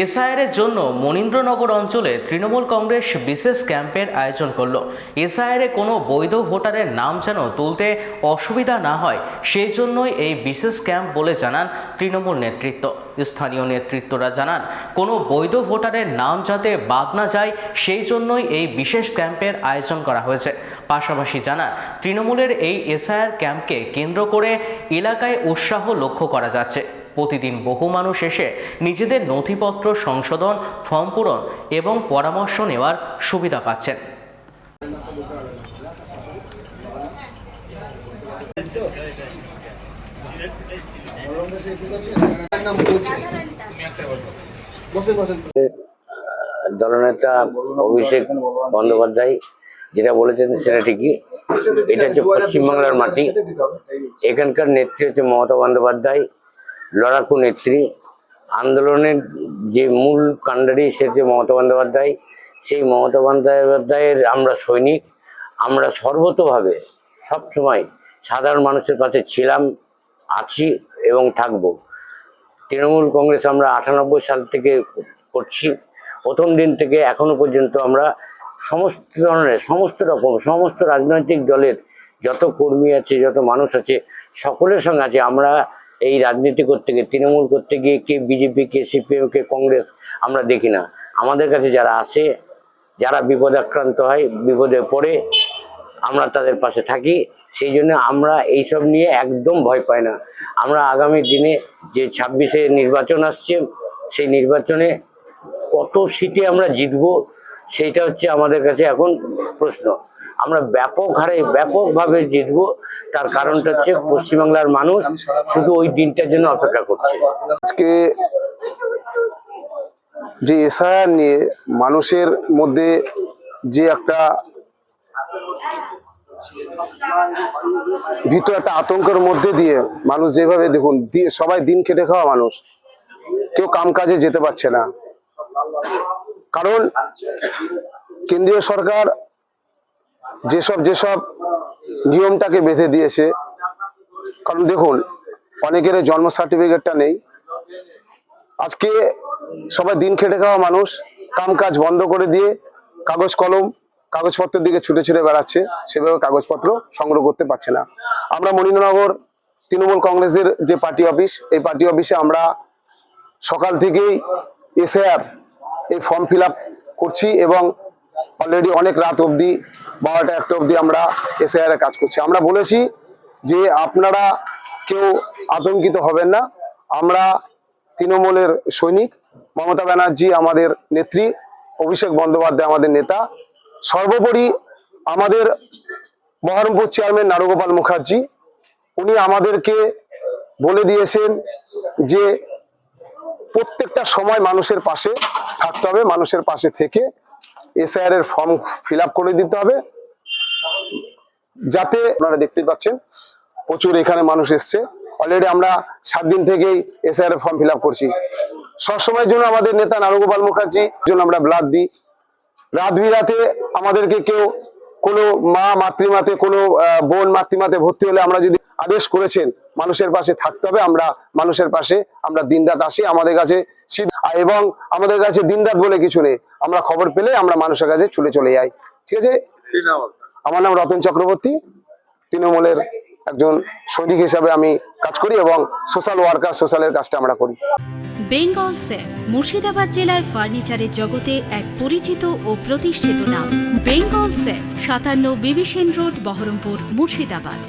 এসআইআরের জন্য মনীন্দ্রনগর অঞ্চলে তৃণমূল কংগ্রেস বিশেষ ক্যাম্পের আয়োজন করল। এসআইআরে কোনো বৈধ ভোটারের নাম যেন তুলতে অসুবিধা না হয়, সেই জন্যই এই বিশেষ ক্যাম্প বলে জানান তৃণমূল নেতৃত্ব। স্থানীয় নেতৃত্বরা জানান, কোনো বৈধ ভোটারের নাম যাতে বাদ না যায়, সেই জন্যই এই বিশেষ ক্যাম্পের আয়োজন করা হয়েছে। পাশাপাশি জানান, তৃণমূলের এই এসআইআর ক্যাম্পকে কেন্দ্র করে এলাকায় উৎসাহ লক্ষ্য করা যাচ্ছে। প্রতিদিন বহু মানুষ এসে নিজেদের নথিপত্র সংশোধন, ফর্ম পূরণ এবং পরামর্শ নেওয়ার সুবিধা পাচ্ছেন। দলনেতা অভিষেক বন্দ্যোপাধ্যায় যেটা বলেছেন সেটা ঠিকই। এটা হচ্ছে পশ্চিমবাংলার মাটি। এখানকার নেত্রী হচ্ছে মমতা বন্দ্যোপাধ্যায়। লড়াকু নেত্রী। আন্দোলনের যে মূল কাণ্ডারি সে হচ্ছে মমতা বন্দ্যোপাধ্যায়, সেই মমতা বন্দ্যোপাধ্যায়ের আমরা সৈনিক। আমরা সর্বতভাবে সবসময় সাধারণ মানুষের পাশে ছিলাম, আছি এবং থাকব। তৃণমূল কংগ্রেস আমরা আটানব্বই সাল থেকে করছি। প্রথম দিন থেকে এখনও পর্যন্ত আমরা সমস্ত ধরনের, সমস্ত রকম, সমস্ত রাজনৈতিক দলের যত কর্মী আছে, যত মানুষ আছে, সকলের সঙ্গে আছে। আমরা এই রাজনীতি করতে গিয়ে, তৃণমূল করতে গিয়ে কে বিজেপি কে সিপিএম কে কংগ্রেস, আমরা দেখি না। আমাদের কাছে যারা আসে যারা বিপদে আক্রান্ত হয়, বিপদে পড়ে, আমরা তাদের পাশে থাকি। সেই জন্য আমরা এইসব নিয়ে একদম ভয় পাই না। আমরা আগামী দিনে যে ছাব্বিশে নির্বাচন আসছে, সেই নির্বাচনে কত সিটে আমরা জিতবো, সেইটা হচ্ছে আমাদের কাছে এখন প্রশ্ন। আমরা ব্যাপক হারে, ব্যাপকভাবে জিতবো। তার কারণটা হচ্ছে পশ্চিমবাংলার মানুষ শুধু ওই দিনটার জন্য অপেক্ষা করছে। আজকে যে এসআইআর নিয়ে মানুষের মধ্যে যে একটা ভিতর একটা আতঙ্কের মধ্যে দিয়ে মানুষ যেভাবে দেখুন, দিয়ে সবাই দিন খেটে খাওয়া মানুষ। কেউ কাম কাজে যেতে পারছে না। কারণ কেন্দ্রীয় সরকার যেসব যেসব নিয়মটাকে বেঁধে দিয়েছে, কারণ দেখুন, অনেকের জন্ম সার্টিফিকেটটা নেই। আজকে সবাই দিন খেটে খাওয়া মানুষ কাম কাজ বন্ধ করে দিয়ে কাগজ কলম, কাগজপত্রের দিকে ছুটে ছুটে বেড়াচ্ছে, সেভাবে কাগজপত্র সংগ্রহ করতে পারছে না। আমরা মনীন্দ্রনগর তৃণমূল কংগ্রেসের যে পার্টি অফিস, এই পার্টি অফিসে আমরা সকাল থেকেই এসআর এই ফর্ম ফিল করছি এবং অলরেডি অনেক রাত অবধি বারোটা একটা অবধি আমরা এসআইআর কাজ করছি। আমরা বলেছি যে আপনারা কেউ আতঙ্কিত হবেন না। আমরা তৃণমূলের সৈনিক, মমতা ব্যানার্জি আমাদের নেত্রী, অভিষেক বন্দ্যোপাধ্যায় আমাদের নেতা। সর্বোপরি আমাদের বহরমপুর চেয়ারম্যান নারুগোপাল মুখার্জি, উনি আমাদেরকে বলে দিয়েছেন যে প্রত্যেকটা সময় মানুষের পাশে থাকতে হবে, মানুষের পাশে থেকে এসআইআর এর ফর্ম ফিল করে দিতে হবে। যাতে আপনারা দেখতে পাচ্ছেন, প্রচুর এখানে মানুষ এসছে। অলরেডি আমরা সাত দিন থেকেই এসআইআর ফর্ম ফিল করছি। সবসময়ের জন্য আমাদের নেতা নারুগোপাল মুখার্জি জন্য আমরা ব্লাড দিই। রাত বিরাতে আমাদেরকে কেউ কোনো মা মাতৃমাতে, কোনো বোন মাতৃমাতে ভর্তি হলে আমরা যদি আদেশ করেছেন, মানুষের পাশে থাকতে হবে, আমরা মানুষের পাশে, আমরা দিনরাত আসি, আমাদের কাছে এবং আমাদের কাছে দিনরাত বলে কিছু নেই। আমরা খবর পেলে আমরা মানুষের কাছে ছুটে চলে যাই। ঠিক আছে? আমার নাম রতন চক্রবর্তী। তৃণমূলের একজন সৈনিক হিসাবে আমি কাজ করি এবং সোশ্যাল ওয়ার্কার, সোশ্যালের কাজটা আমরা করি। বেঙ্গল সেফ মুর্শিদাবাদ জেলায় ফার্নিচারের জগতে এক পরিচিত ও প্রতিষ্ঠিত নাম। বেঙ্গল সেফ সাতান্ন বিবিসেন রোড, বহরমপুর, মুর্শিদাবাদ।